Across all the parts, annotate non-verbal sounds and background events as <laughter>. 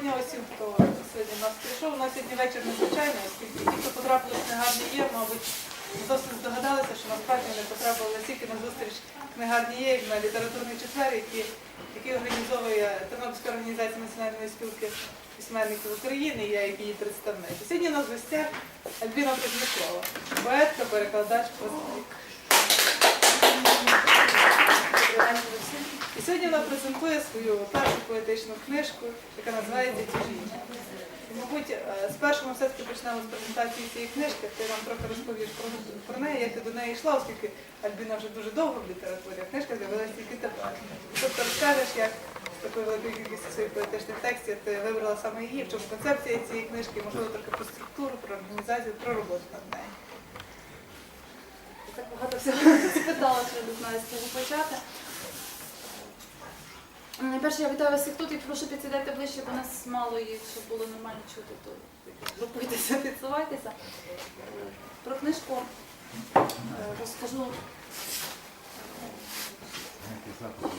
дня усім, хто сьогодні в нас прийшов. У нас сьогодні вечір незвичайний, оскільки ті, хто потрапили в книгарні є, мабуть, досить здогадалися, що насправді вони потрапили не тільки на зустріч книгарні є, на літературний четвер, який, який організовує Тернопільська організація національної спілки письменників України, я як її представник. Сьогодні у нас в гостях Альбіна Кузьміцова, поетка, перекладач, прозаїк. І сьогодні вона презентує свою першу поетичну книжку, яка називається Тяжіння. І, мабуть, е, спершу ми все-таки почнемо з презентації цієї книжки. Ти нам трохи розповіш про, про неї, як ти до неї йшла, оскільки Альбіна вже дуже довго в літературі, а книжка з'явилася тільки тепер. Тобто розкажеш, як з такою великою кількістю своїх поетичних текстів ти вибрала саме її, в чому концепція цієї книжки, можливо, трохи про структуру, про організацію, про роботу над нею. Так багато всього <laughs> спитала, що з чого почати. Найперше, я вітаю вас всіх тут і прошу підсідати ближче, бо нас мало і щоб було нормально чути, то групуйтеся, підсувайтеся. Про книжку е, розкажу.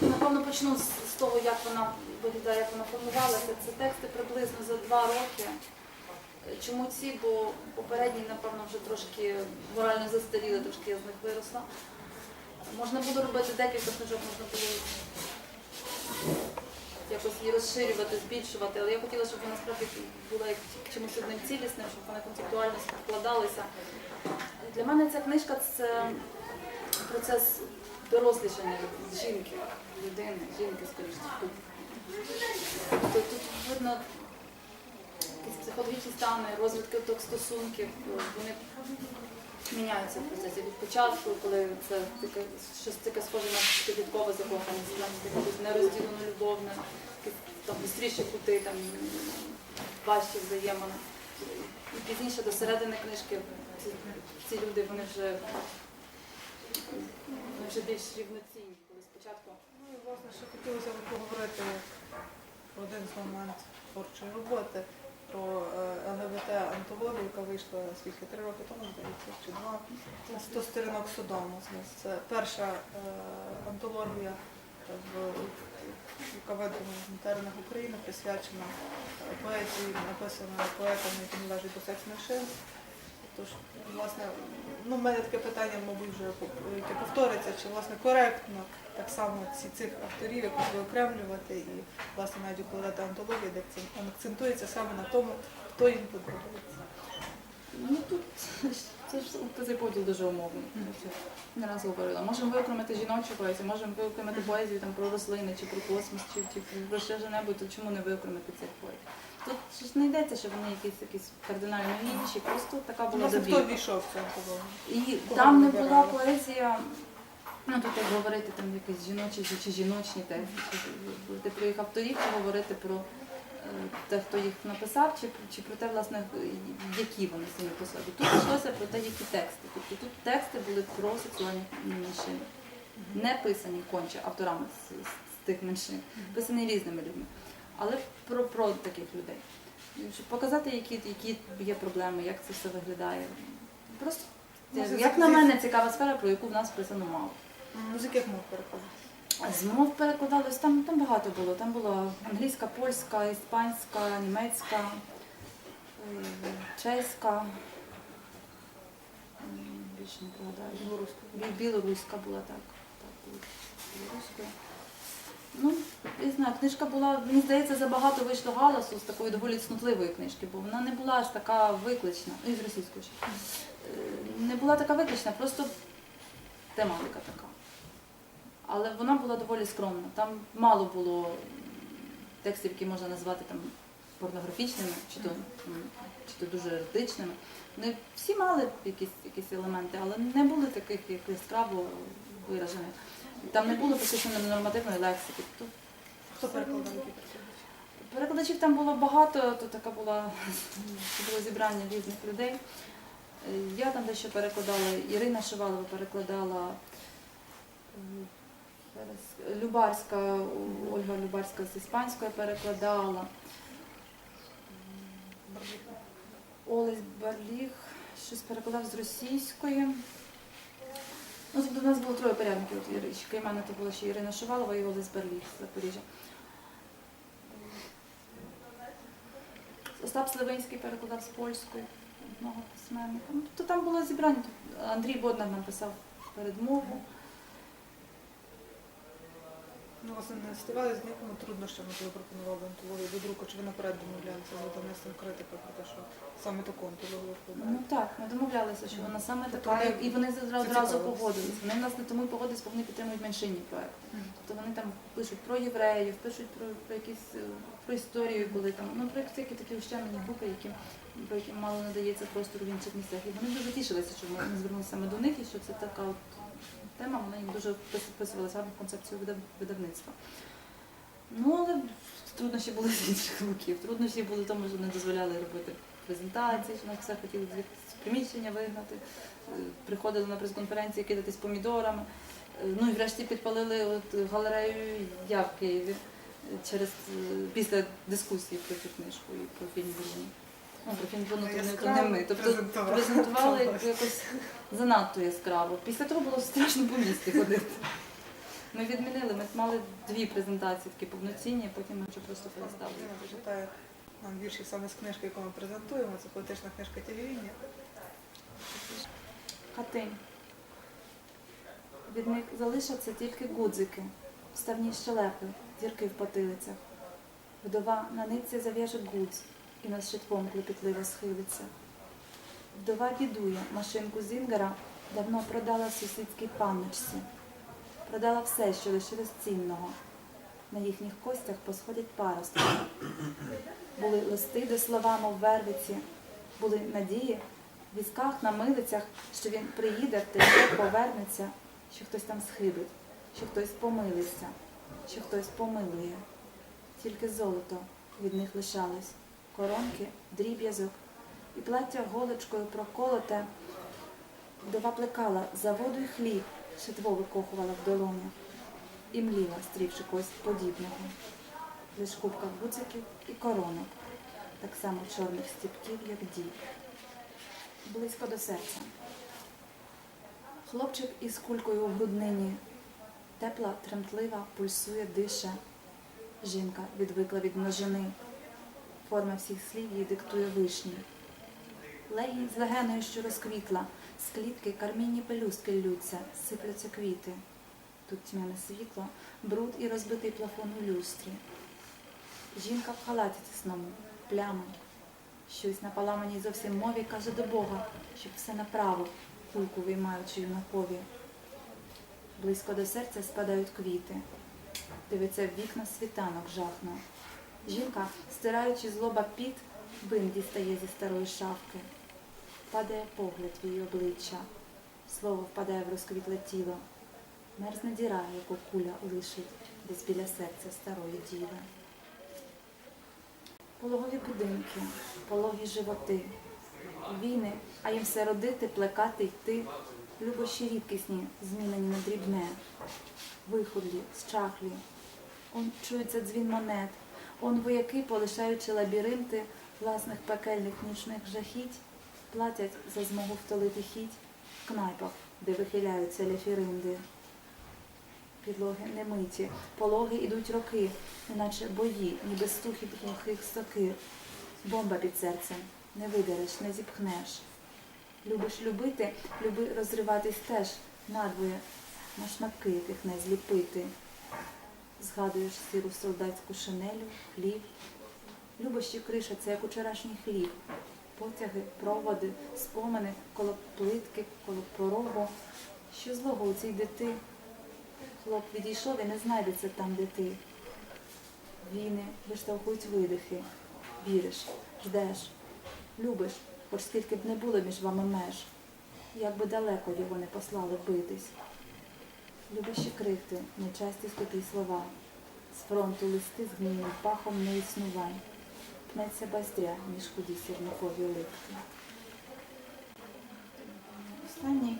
Напевно, почну з того, як вона виглядає, як вона формувалася. Це тексти приблизно за два роки. Чому ці? Бо попередні, напевно, вже трошки морально застаріли, трошки я з них виросла. Можна було робити декілька книжок, можна було якось її розширювати, збільшувати, але я хотіла, щоб вона справді була як чимось одним цілісним, щоб вона концептуально складалася. Для мене ця книжка це процес дорослішання жінки, людини, жінки, скоріше. Тобто тут видно якісь психологічні стани, розвиток стосунків, вони міняються в процесі від початку, коли це таке щось таке схоже на підліткове закоханість, там нерозділену любовне, там бистріші кути, там важчі взаємини. І пізніше до середини книжки ці, ці люди вони вже, вони вже більш рівноцінні, коли спочатку. Ну і власне, ще хотілося б поговорити про один з моментів творчої роботи, про е, ЛГБТ-антологію, яка вийшла скільки три роки тому, здається, чи два. Сто 100 сторінок Содому. Це перша е, антологія, е, в- яка видана в теренах України, присвячена е, поезії, написана поетами, які належать до секс меншин. Тож, власне, ну, в мене таке питання, мабуть, вже яке повториться, чи власне коректно так само ці цих авторів якось виокремлювати і власне навіть укладати антологію, де акцент- акцентується саме на тому, хто їм подобається. Ну тут <laughs> це ж цей поділ дуже умовний. Не раз говорила. Можемо виокремити жіночу поезію, можемо виокремити поезію там про рослини чи про космос, чи, чи про що небудь, то чому не виокремити цих поезій? Тут ж не йдеться, що вони якісь якісь кардинально інші, просто така була Власне, хто війшов в цю антологію? І Кого там не вибирали? була поезія, ну тут як говорити там якісь жіночі чи, чи жіночні чи говорити про їх авторів, чи говорити про е, те, хто їх написав, чи, чи про те, власне, які вони самі по собі. Тут йшлося про те, які тексти. Тобто тут тексти були про сексуальні меншини, не писані конче авторами з, з тих меншин, писані різними людьми, але про, про таких людей. Щоб показати, які, які є проблеми, як це все виглядає. Просто Ну, це як на мене цікава сфера, про яку в нас писано мало. Ну, з яких мов перекладати? А З мов перекладалось, там, там багато було. Там була англійська, польська, іспанська, німецька, е, чеська. Більше не пригадаю. Білоруська. Білоруська була так. так була білоруською. Ну, не знаю, книжка була, мені здається, забагато вийшло галасу з такої доволі цнутливої книжки, бо вона не була аж така виклична, і з російської ще. Е, Не була така виклична, просто тематика така. Але вона була доволі скромна. Там мало було текстів, які можна назвати там порнографічними, чи то, чи то дуже еротичними. Вони всі мали якісь, якісь елементи, але не були таких як яскраво виражених. Там не було практично нормативної лексики. Тут Хто перекладав? Перекладачів там було багато, то така була це було зібрання різних людей. Е, Я там дещо перекладала, Ірина Шивалова перекладала, зараз, Любарська, Ольга Любарська з іспанської перекладала, Олесь Барліг щось перекладав з російської. Ну, тобто у нас було троє порядників, от, крім мене то була ще Ірина Шивалова і Олесь Берліг з Запоріжжя. Остап Сливинський перекладав з польської одного письменника. Ну, тобто там було зібрання. Андрій Боднар написав передмову. Ну, власне, не стикалися з ніякими труднощами, коли пропонували антологію до друку, чи ви наперед домовлялися з видавництвом критика про те, що саме таку антологію Ну вкладають? так, ми домовлялися, що вона саме Тобто така, вони- і вони одразу погодились. Вони нас не тому й погодились, бо вони підтримують меншинні проекти. Мгм. Тобто вони там пишуть про євреїв, пишуть про, про якісь е, про історію, коли там ну про всякі такі ущемлені групи, які про які мало надається простору в інших місцях. І вони дуже тішилися, що ми звернулися саме до них і що це така от тема, вона їм дуже впис- вписувалася гарно в концепцію видавництва. Ну, але труднощі були з інших боків. Труднощі були в тому, що не дозволяли робити презентації, що нас все хотіли з приміщення вигнати. Е, Приходили на прес-конференції кидатись помідорами. Е, Ну і врешті підпалили от галерею я в Києві через е, після дискусії про цю книжку і про фільм Бруні. Ну, фільм то не, ми. Тобто Презентували. якось занадто яскраво. Після того було страшно по місті ходити. Ми відмінили, ми мали дві презентації такі повноцінні, а потім ми вже просто перестали. Я прочитаю нам вірші саме з книжки, яку ми презентуємо. Це поетична книжка Тівівіння. Хатинь. Від них залишаться тільки гудзики, вставні щелепи, дірки в потилицях. Вдова на нитці зав'яже гудз і над шитком клепітливо схилиться. Вдова бідує машинку Зінгера давно продала сусідській панночці. Продала все, що лишилось цінного. На їхніх костях посходять паростки. Були листи, де слова, мов вервиці, були надії в візках на милицях, що він приїде, втече, повернеться, що хтось там схибить, що хтось помилиться, що хтось помилує. Тільки золото від них лишалось, коронки, дріб'язок, і плаття голочкою проколоте. Вдова плекала за воду й хліб, шитво викохувала в долонях, і мліла, стрівши когось подібного. Лиш купка гуциків і коронок, так само чорних стіпків, як дід близько до серця. Хлопчик із кулькою у груднині, тепла, тремтлива, пульсує, дише. Жінка відвикла від множини. Форма всіх слів їй диктує вишні. Леї з легеною, що розквітла, з клітки кармінні пелюстки ллються, сипляться квіти. Тут тьмяне світло, бруд і розбитий плафон у люстрі. Жінка в халаті тісному, плями, Щось на поламаній зовсім мові каже до Бога, щоб все направо, кульку виймаючи юнакові. Близько до серця спадають квіти. Дивиться в вікна світанок жахно. Жінка, стираючи злоба піт, бин дістає зі старої шафки. Падає погляд в її обличчя. Слово впадає в розквітле тіло. Мерзне діра, яку куля лишить десь біля серця старої діви. Пологові будинки, пологі животи, війни, а їм все родити, плекати, йти, любощі рідкісні, змінені на дрібне, виходлі, зчахлі. Он чується дзвін монет, он вояки, полишаючи лабіринти власних пекельних нічних жахіть, платять за змогу втолити хіть в кнайпах, де вихиляються ляфіринди. Підлоги не миті, пологи ідуть роки, неначе бої, ніби стухіт глухих сокир. Бомба під серцем, не видереш, не зіпхнеш. Любиш любити, люби розриватись теж надвоє, на шматки, яких не зліпити. Згадуєш сіру солдатську шинелю, хліб. Любощі криша це як учорашній хліб. Потяги, проводи, спомини, коло плитки, коло порогу. Що злого у цій дити? Хлоп відійшов і не знайдеться там, де ти. Війни виштовхують видихи. Віриш, ждеш, любиш, хоч скільки б не було між вами меж. Як би далеко його не послали битись. Любиш і крихти, нечасті скупі слова. З фронту листи з гнилим пахом не існувань. Пнеться бастря між худі сірникові липки. Останній.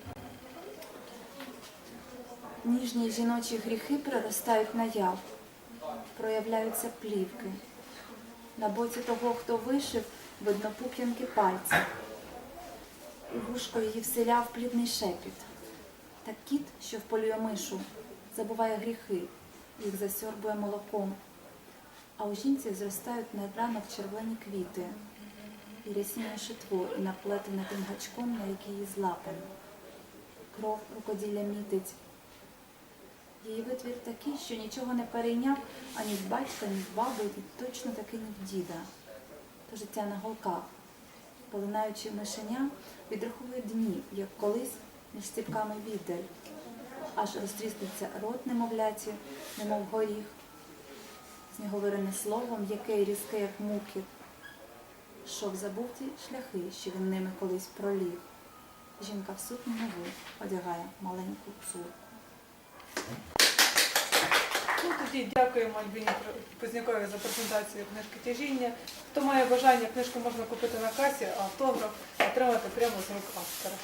Ніжні жіночі гріхи проростають наяв, проявляються плівки. На боці того, хто вишив, видно пуп'янки пальців. У вушко її вселяв плідний шепіт. Та кіт, що вполює мишу, забуває гріхи, їх засьорбує молоком. А у жінці зростають на ранок червоні квіти, і рясіння шитво, і наплетене тим гачком, на який її злапано. Кров рукоділля мітить. Її витвір такий, що нічого не перейняв ані в батька, ні в баби, і точно таки ні в діда. То життя на голках, полинаючи мишеня, відраховує дні, як колись між ціпками віддаль, аж розтріснеться рот немовляті, немов горіх, Сніговирине слово, м'яке і різке, як муки, Шов забув ті шляхи, що він ними колись проліг. Жінка в сукні нову одягає маленьку цурку. Ну, тоді дякуємо Альбіні Позняковій за презентацію книжки тяжіння. Хто має бажання, книжку можна купити на касі, а автограф отримати прямо з рук автора.